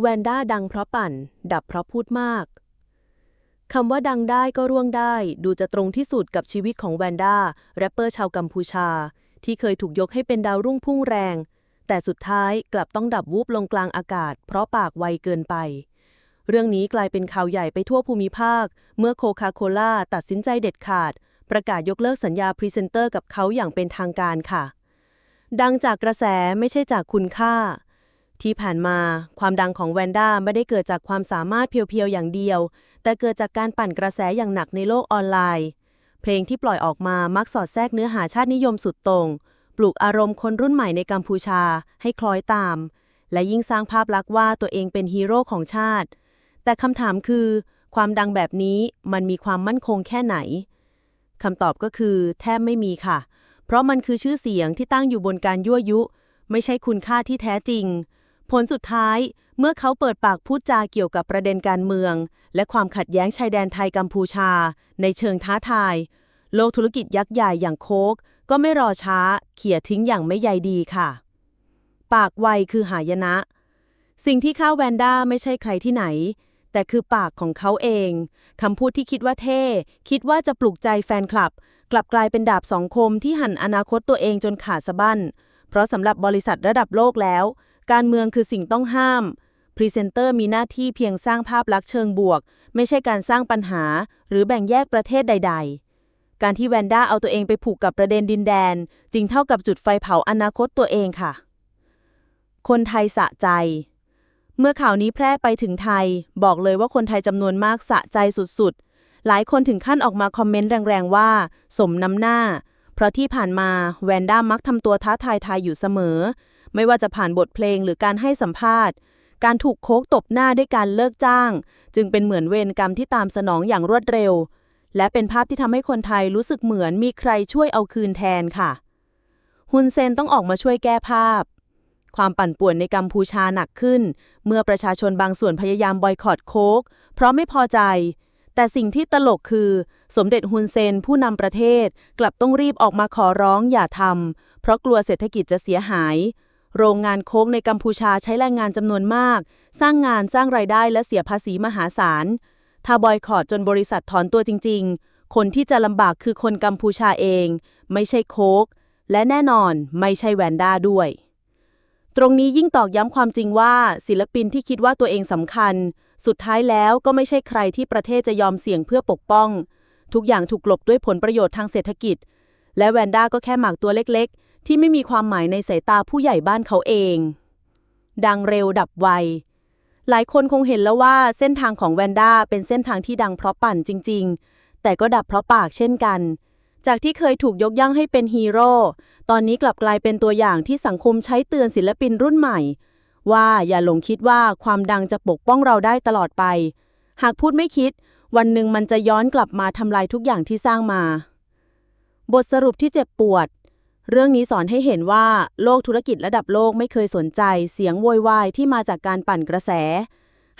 แวนด้าดังเพราะปั่น ดับเพราะพูดมาก คำว่าดังได้ก็ร่วงได้ ดูจะตรงที่สุดกับชีวิตของแวนด้าแรปเปอร์ชาวกัมพูชา ที่เคยถูกยกให้เป็นดาวรุ่งพุ่งแรง แต่สุดท้ายกลับต้องดับวูบลงกลางอากาศ เพราะปากไวเกินไป เรื่องนี้กลายเป็นข่าวใหญ่ไปทั่วภูมิภาค เมื่อโคคาโคล่าตัดสินใจเด็ดขาด ประกาศยกเลิกสัญญาพรีเซนเตอร์กับเขาอย่างเป็นทางการค่ะ ดังจากกระแสไม่ใช่จากคุณค่า ที่ผ่านมาความดังของแวนด้าไม่ได้เกิดจากความสามารถเพียวๆอย่างเดียว แต่เกิดจากการปั่นกระแสอย่างหนักในโลกออนไลน์ เพลงที่ปล่อยออกมามักสอดแทรกเนื้อหาชาตินิยมสุดตรง ปลุกอารมณ์คนรุ่นใหม่ในกัมพูชาให้คล้อยตาม และยิ่งสร้างภาพลักษณ์ว่าตัวเองเป็นฮีโร่ของชาติ แต่คำถามคือ ความดังแบบนี้มันมีความมั่นคงแค่ไหนคำตอบก็คือ แทบไม่มีค่ะ เพราะมันคือชื่อเสียงที่ตั้งอยู่บนการยั่วยุ ไม่ใช่คุณค่าที่แท้จริง ผลสุดท้าย เมื่อเขาเปิดปากพูดจาเกี่ยวกับประเด็นการเมือง และความขัดแย้งชายแดนไทยกัมพูชา ในเชิงท้าทาย โลกธุรกิจยักษ์ใหญ่อย่างโคก ก็ไม่รอช้า เขี่ยทิ้งอย่างไม่ใยดีค่ะ ปากไวคือหายนะ สิ่งที่ข้าแวนด้าไม่ใช่ใครที่ไหน แต่คือปากของเขาเองคำพูดที่คิดว่าเท่ คิดว่าจะปลุกใจแฟนคลับ กลับกลายเป็นดาบสองคมที่หั่นอนาคตตัวเองจนขาดสะบั้นเพราะสำหรับบริษัทระดับโลกแล้ว การเมืองคือสิ่งต้องห้าม พรีเซนเตอร์มีหน้าที่เพียงสร้างภาพลักษณ์เชิงบวก ไม่ใช่การสร้างปัญหา หรือแบ่งแยกประเทศใด ๆ การที่แวนด้าเอาตัวเองไปผูกกับประเด็นดินแดนจึงเท่ากับจุดไฟเผาอนาคตตัวเองค่ะ คนไทยสะใจ เมื่อข่าวนี้แพร่ไปถึงไทย บอกเลยว่าคนไทยจำนวนมากสะใจสุดๆ หลายคนถึงขั้นออกมาคอมเมนต์แรงๆว่า สมน้ำหน้า เพราะที่ผ่านมาแวนด้ามักทำตัวท้าทายไทยอยู่เสมอ ไม่ว่าจะผ่านบทเพลงหรือการให้สัมภาษณ์ การถูกโคกตบหน้าด้วยการเลิกจ้าง จึงเป็นเหมือนเวรกรรมที่ตามสนองอย่างรวดเร็ว และเป็นภาพที่ทำให้คนไทยรู้สึกเหมือนมีใครช่วยเอาคืนแทนค่ะฮุนเซนต้องออกมาช่วยแก้ภาพ ความปั่นป่วนในกัมพูชาหนักขึ้น เมื่อประชาชนบางส่วนพยายามบอยคอตโคกเพราะไม่พอใจ แต่สิ่งที่ตลกคือ สมเด็จฮุนเซนผู้นำประเทศ กลับต้องรีบออกมาขอร้องอย่าทำเพราะกลัวเศรษฐกิจจะเสียหาย โรงงานโค้กในกัมพูชาใช้แรงงานจำนวนมาก สร้างงานสร้างรายได้และเสียภาษีมหาศาล ถ้าบอยคอตจนบริษัทถอนตัวจริง ๆ คนที่จะลำบากคือคนกัมพูชาเอง ไม่ใช่โค้ก และแน่นอนไม่ใช่แวนด้าด้วย ตรงนี้ยิ่งตอกย้ำความจริงว่า ศิลปินที่คิดว่าตัวเองสำคัญ สุดท้ายแล้วก็ไม่ใช่ใครที่ประเทศจะยอมเสี่ยงเพื่อปกป้อง ทุกอย่างถูกกลบด้วยผลประโยชน์ทางเศรษฐกิจ และแวนด้าก็แค่หมากตัวเล็กๆ ที่ไม่มีความหมายในสายตาผู้ใหญ่บ้านเขาเอง ดังเร็วดับไว หลายคนคงเห็นแล้วว่าเส้นทางของแวนด้าเป็นเส้นทางที่ดังเพราะปั่นจริง ๆ แต่ก็ดับเพราะปากเช่นกัน จากที่เคยถูกยกย่องให้เป็นฮีโร่ ตอนนี้กลับกลายเป็นตัวอย่างที่สังคมใช้เตือนศิลปินรุ่นใหม่ ว่าอย่าหลงคิดว่าความดังจะปกป้องเราได้ตลอดไป หากพูดไม่คิด วันหนึ่งมันจะย้อนกลับมาทำลายทุกอย่างที่สร้างมา บทสรุปที่เจ็บปวด เรื่องนี้สอนให้เห็นว่าโลกธุรกิจระดับโลกไม่เคยสนใจเสียงโวยวายที่มาจากการปั่นกระแส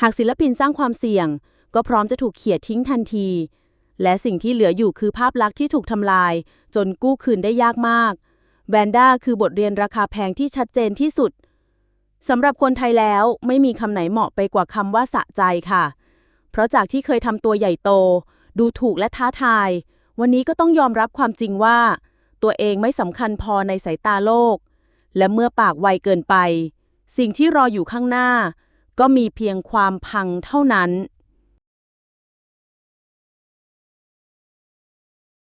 หากศิลปินสร้างความเสี่ยง ก็พร้อมจะถูกเขี่ยทิ้งทันที และสิ่งที่เหลืออยู่คือภาพลักษณ์ที่ถูกทำลาย จนกู้คืนได้ยากมากแวนด้าคือบทเรียนราคาแพงที่ชัดเจนที่สุดสำหรับคนไทยแล้วไม่มีคำไหนเหมาะไปกว่าคำว่าสะใจค่ะ เพราะจากที่เคยทำตัวใหญ่โต ดูถูกและท้าทาย วันนี้ก็ต้องยอมรับความจริงว่า ตัวเองไม่สำคัญพอในสายตาโลก และเมื่อปากไวเกินไป สิ่งที่รออยู่ข้างหน้า ก็มีเพียงความพังเท่านั้น